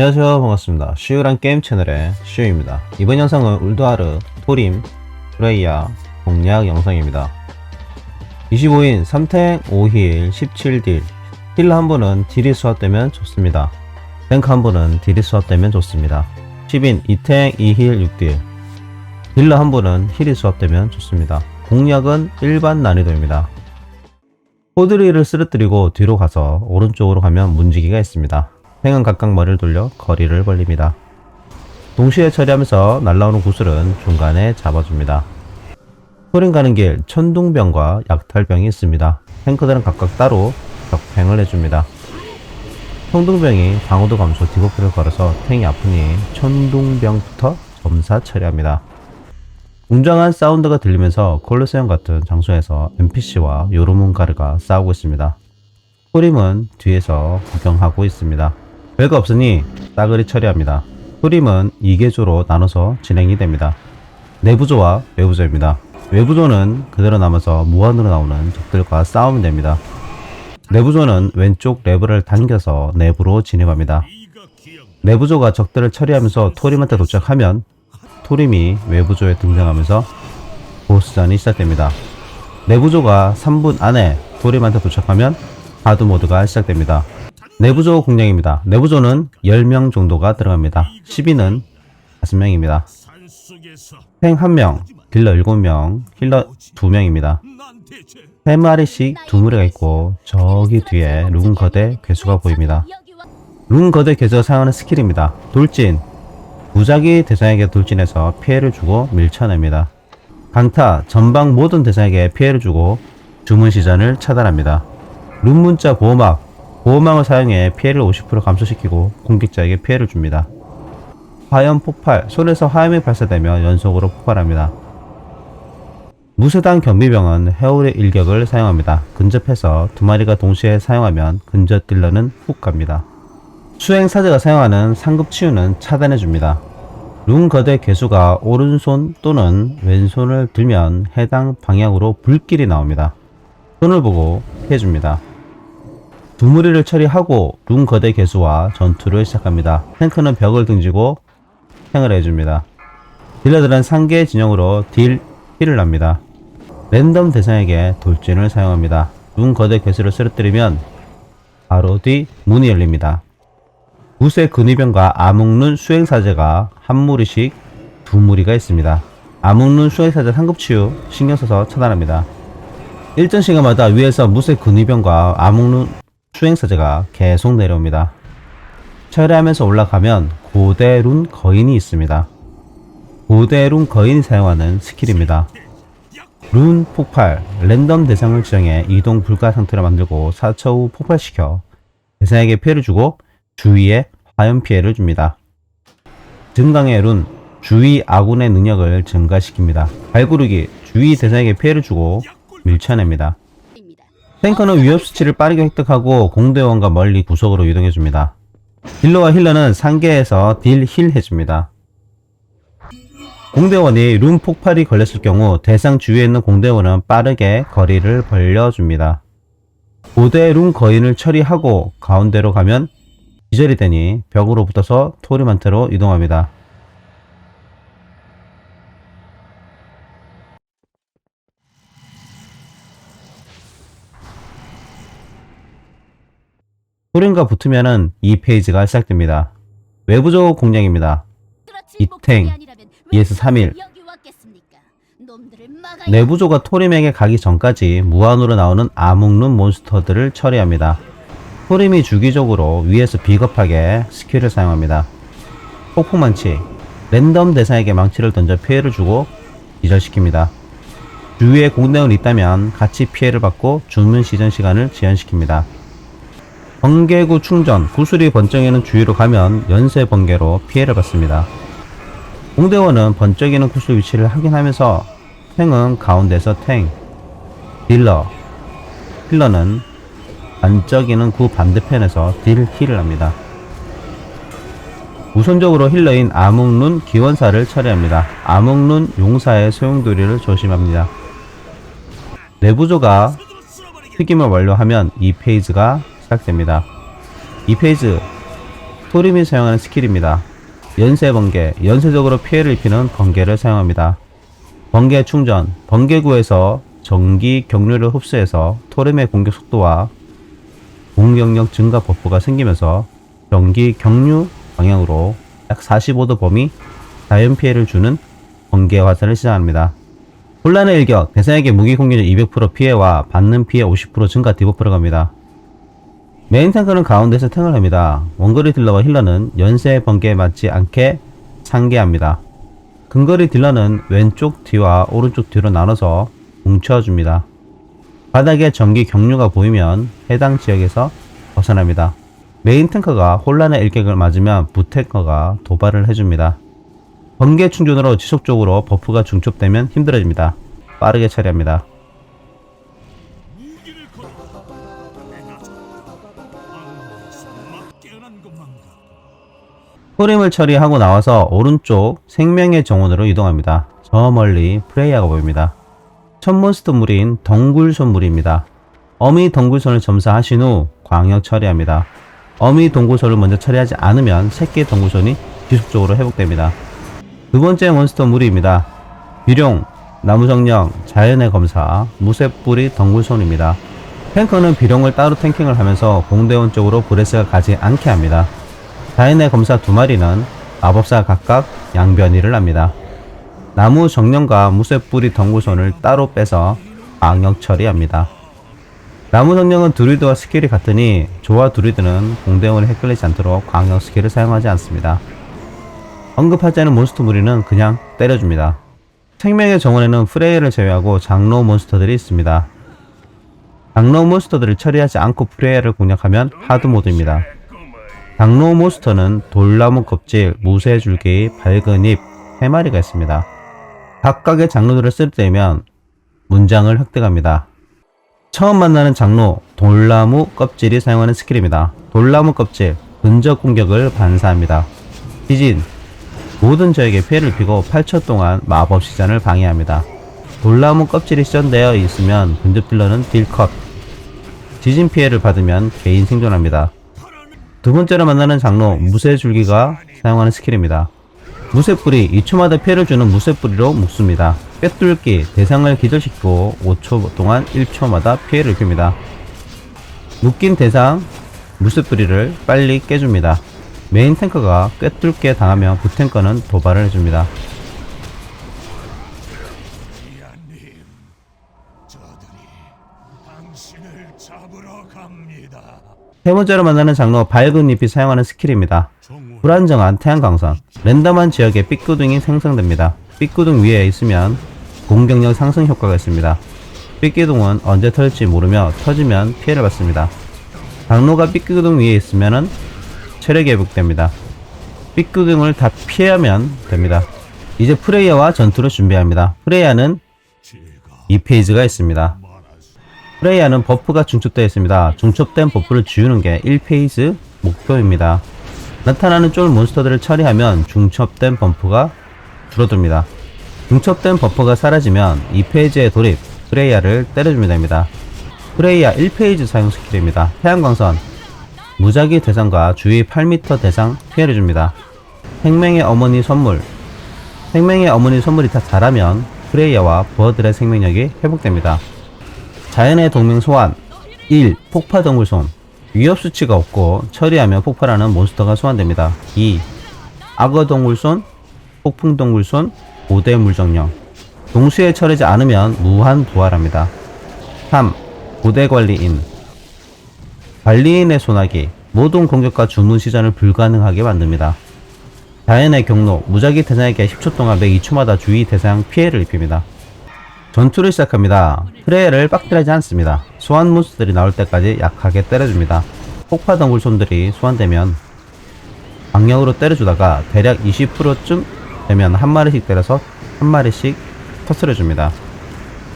안녕하세요. 반갑습니다. 시우란 게임 채널의 시우입니다. 이번 영상은 울드하르, 토림, 프레이야, 공략 영상입니다. 25인 3탱 5힐 17딜. 힐러 한 분은 딜이 수합되면 좋습니다. 탱크 한 분은 딜이 수합되면 좋습니다. 10인 2탱 2힐 6딜. 딜러 한 분은 힐이 수합되면 좋습니다. 공략은 일반 난이도입니다. 호드리를 쓰러뜨리고 뒤로 가서 오른쪽으로 가면 문지기가 있습니다 팽은 각각 머리를 돌려 거리를 벌립니다. 동시에 처리하면서 날라오는 구슬은 중간에 잡아줍니다. 소린 가는 길 천둥병과 약탈병이 있습니다. 탱크들은 각각 따로 격팽을 해줍니다. 천둥병이 방어도 감소 디버프를 걸어서 탱이 아프니 천둥병부터 점사 처리합니다. 웅장한 사운드가 들리면서 콜로세움 같은 장소에서 NPC와 요르문가르가 싸우고 있습니다. 소림은 뒤에서 구경하고 있습니다. 별거 없으니 싸그리 처리합니다. 소림은 2개조로 나눠서 진행이 됩니다. 내부조와 외부조입니다. 외부조는 그대로 남아서 무한으로 나오는 적들과 싸우면 됩니다. 내부조는 왼쪽 레버를 당겨서 내부로 진입합니다. 내부조가 적들을 처리하면서 토림한테 도착하면 토림이 외부조에 등장하면서 보스전이 시작됩니다. 내부조가 3분 안에 토림한테 도착하면 하드 모드가 시작됩니다. 내부조 공략입니다. 내부조는 10명 정도가 들어갑니다. 10인은 5명입니다. 팽 1명, 딜러 7명, 힐러 2명입니다. 3마리씩 2무리가 있고 저기 뒤에 룬 거대 괴수가 보입니다. 룬 거대 괴수가 사용하는 스킬입니다. 돌진 무작위 대상에게 돌진해서 피해를 주고 밀쳐냅니다. 강타 전방 모든 대상에게 피해를 주고 주문 시전을 차단합니다. 룬 문자 보호막 보호막을 사용해 피해를 50% 감소시키고 공격자에게 피해를 줍니다. 화염 폭발 손에서 화염이 발사되며 연속으로 폭발합니다. 무쇠단 경비병은 해올의 일격을 사용합니다. 근접해서 두 마리가 동시에 사용하면 근접 딜러는 훅 갑니다. 수행사제가 사용하는 상급 치유는 차단해줍니다. 룬 거대 개수가 오른손 또는 왼손을 들면 해당 방향으로 불길이 나옵니다. 손을 보고 피해줍니다. 두 무리를 처리하고 룬 거대 개수와 전투를 시작합니다. 탱크는 벽을 등지고 탱을 해줍니다. 딜러들은 상계 진영으로 딜, 힐을 합니다. 랜덤 대상에게 돌진을 사용합니다. 룬 거대 개수를 쓰러뜨리면 바로 뒤 문이 열립니다. 무쇠 근위병과 암흑룬 수행사제가 한 무리씩 두 무리가 있습니다. 암흑룬 수행사제 상급 치유 신경 써서 차단합니다. 일정 시간마다 위에서 무쇠 근위병과 암흑룬 수행사제가 계속 내려옵니다. 철회하면서 올라가면 고대룬 거인이 있습니다. 고대룬 거인이 사용하는 스킬입니다. 룬 폭발, 랜덤 대상을 지정해 이동 불가 상태로 만들고 4초 후 폭발시켜 대상에게 피해를 주고 주위에 화염 피해를 줍니다. 증강의 룬, 주위 아군의 능력을 증가시킵니다. 발구르기, 주위 대상에게 피해를 주고 밀쳐냅니다. 탱커는 위협 수치를 빠르게 획득하고 공대원과 멀리 구석으로 이동해줍니다. 딜러와 힐러는 상계에서 딜 힐 해줍니다. 공대원이 룸 폭발이 걸렸을 경우 대상 주위에 있는 공대원은 빠르게 거리를 벌려줍니다. 고대 룸 거인을 처리하고 가운데로 가면 기절이 되니 벽으로 붙어서 토리만테로 이동합니다. 토린과 붙으면은 이 페이지가 시작됩니다. 외부적 공략입니다. 이탱, ES 3일. 내부조가 토림에게 가기 전까지 무한으로 나오는 암흑룬 몬스터들을 처리합니다. 토림이 주기적으로 위에서 비겁하게 스킬을 사용합니다. 폭풍망치, 랜덤 대상에게 망치를 던져 피해를 주고 기절시킵니다. 주위에 공대원이 있다면 같이 피해를 받고 주문 시전 시간을 지연시킵니다. 번개구 충전, 구슬이 번쩍이는 주위로 가면 연쇄 번개로 피해를 받습니다. 공대원은 번쩍이는 구슬 위치를 확인하면서 탱은 가운데서 탱, 딜러, 힐러는 반짝이는 구 반대편에서 딜 힐을 합니다. 우선적으로 힐러인 암흑룬 기원사를 처리합니다. 암흑룬 용사의 소용돌이를 조심합니다. 내부조가 튀김을 완료하면 이 페이지가 시작됩니다. 이 페이지 토림이 사용하는 스킬입니다. 연쇄 번개, 연쇄적으로 피해를 입히는 번개를 사용합니다. 번개 충전, 번개구에서 전기 경류를 흡수해서 토림의 공격 속도와 공격력 증가 버프가 생기면서 전기 경류 방향으로 약 45도 범위 자연 피해를 주는 번개 화살을 시작합니다. 혼란의 일격, 대상에게 무기 공격력 200% 피해와 받는 피해 50% 증가 디버프를 갑니다. 메인 탱크는 가운데서 탱을 합니다. 원거리 딜러와 힐러는 연쇄 번개에 맞지 않게 상계합니다. 근거리 딜러는 왼쪽 뒤와 오른쪽 뒤로 나눠서 뭉쳐줍니다. 바닥에 전기 경류가 보이면 해당 지역에서 벗어납니다. 메인 탱커가 혼란의 일격을 맞으면 부탱커가 도발을 해줍니다. 번개 충전으로 지속적으로 버프가 중첩되면 힘들어집니다. 빠르게 처리합니다. 호림을 처리하고 나와서 오른쪽 생명의 정원으로 이동합니다. 저 멀리 프레이아가 보입니다. 첫 몬스터 물인 덩굴손 물입니다. 어미 덩굴손을 점사하신 후 광역 처리합니다. 어미 동굴손을 먼저 처리하지 않으면 새끼 덩굴손이 지속적으로 회복됩니다. 두 번째 몬스터 무리입니다. 비룡, 나무정령, 자연의 검사, 무쇠뿌리 덩굴손입니다. 탱커는 비룡을 따로 탱킹을 하면서 공대원 쪽으로 브레스가 가지 않게 합니다. 자연의 검사 두 마리는 마법사 각각 양변이를 합니다. 나무 정령과 무쇠뿌리 덩굴손을 따로 빼서 악력 처리합니다. 나무 정령은 드루이드와 스킬이 같으니 조와 드루이드는 공대원이 헷갈리지 않도록 광역 스킬을 사용하지 않습니다. 언급하지 않은 몬스터 무리는 그냥 때려줍니다. 생명의 정원에는 프레이를 제외하고 장로 몬스터들이 있습니다. 장로 몬스터들을 처리하지 않고 프레이를 공략하면 하드 모드입니다. 장로 몬스터는 돌나무 껍질, 무쇠 줄기, 밝은 잎 3마리가 있습니다. 각각의 장로들을 쓸 때면 문장을 획득합니다. 처음 만나는 장로, 돌나무 껍질이 사용하는 스킬입니다. 돌나무 껍질, 근접 공격을 반사합니다. 지진, 모든 적에게 피해를 입히고 8초 동안 마법 시전을 방해합니다. 돌나무 껍질이 시전되어 있으면 근접 딜러는 딜컷, 지진 피해를 받으면 개인 생존합니다. 두 번째로 만나는 장로, 무쇠줄기가 사용하는 스킬입니다. 무쇠뿌리, 2초마다 피해를 주는 무쇠뿌리로 묶습니다. 꿰뚫기, 대상을 기절시키고 5초 동안 1초마다 피해를 입힙니다. 묶인 대상, 무쇠뿌리를 빨리 깨줍니다. 메인 탱커가 꿰뚫게 당하면 부탱커는 도발을 해줍니다. 세 번째로 만나는 장로, 밝은 잎이 사용하는 스킬입니다. 불안정한 태양 광선, 랜덤한 지역에 삐꾸둥이 생성됩니다. 삐꾸둥 위에 있으면 공격력 상승 효과가 있습니다. 삐꾸둥은 언제 터질지 모르며 터지면 피해를 받습니다. 장로가 삐꾸둥 위에 있으면 체력이 회복됩니다. 삐꾸둥을 다 피하면 됩니다. 이제 프레이어와 전투를 준비합니다. 프레이어는 제가 2페이지가 있습니다. 프레이야는 버프가 중첩되어 있습니다. 중첩된 버프를 지우는 게 1페이지 목표입니다. 나타나는 쫄 몬스터들을 처리하면 중첩된 버프가 줄어듭니다. 중첩된 버프가 사라지면 2페이지에 돌입, 프레이야를 때려주면 됩니다. 프레이야 1페이지 사용 스킬입니다. 태양광선, 무작위 대상과 주위 8m 대상 피해를 줍니다. 생명의 어머니 선물, 생명의 어머니 선물이 다 자라면 프레이야와 부어들의 생명력이 회복됩니다. 자연의 동맹 소환 1. 폭파 동굴손 위협 수치가 없고 처리하면 폭발하는 몬스터가 소환됩니다. 2. 악어 동굴손 폭풍 동굴손 고대 물정령 동시에 처리지 않으면 무한 부활합니다. 3. 고대 관리인 관리인의 소나기 모든 공격과 주문 시전을 불가능하게 만듭니다. 자연의 경로 무작위 대상에게 10초 동안 매 2초마다 주위 대상 피해를 입힙니다. 전투를 시작합니다. 프레이를 빡들하지 않습니다. 소환 몬스터들이 나올 때까지 약하게 때려줍니다. 폭파 덩굴손들이 소환되면 방역으로 때려주다가 대략 20%쯤 되면 한 마리씩 때려서 한 마리씩 터트려줍니다.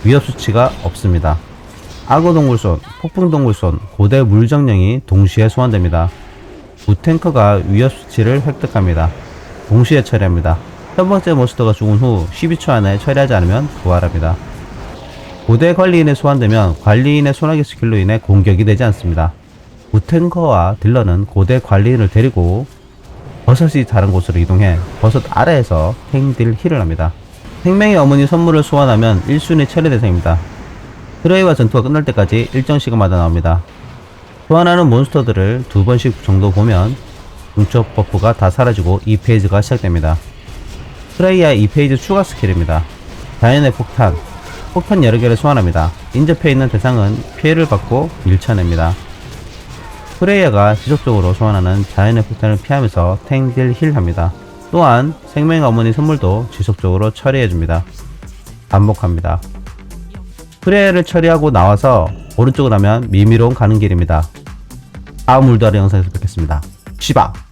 위협 수치가 없습니다. 악어 동굴손, 폭풍 동굴손, 고대 물정령이 동시에 소환됩니다. 무탱커가 위협 수치를 획득합니다. 동시에 처리합니다. 첫 번째 몬스터가 죽은 후 12초 안에 처리하지 않으면 부활합니다. 고대 관리인에 소환되면 관리인의 소나기 스킬로 인해 공격이 되지 않습니다. 무탱커와 딜러는 고대 관리인을 데리고 버섯이 다른 곳으로 이동해 버섯 아래에서 탱딜 힐을 합니다. 생명의 어머니 선물을 소환하면 1순위 처리 대상입니다. 트레이와 전투가 끝날 때까지 일정 시간마다 나옵니다. 소환하는 몬스터들을 두 번씩 정도 보면 중첩 버프가 다 사라지고 2페이지가 시작됩니다. 트레이아의 2페이지 추가 스킬입니다. 자연의 폭탄, 폭탄 여러 개를 소환합니다. 인접해 있는 대상은 피해를 받고 밀쳐냅니다. 프레이야가 지속적으로 소환하는 자연의 폭탄을 피하면서 탱딜 힐합니다. 또한 생명의 어머니 선물도 지속적으로 처리해줍니다. 반복합니다. 프레이야를 처리하고 나와서 오른쪽으로 하면 미미로운 가는 길입니다. 다음 울다리 영상에서 뵙겠습니다. 시바!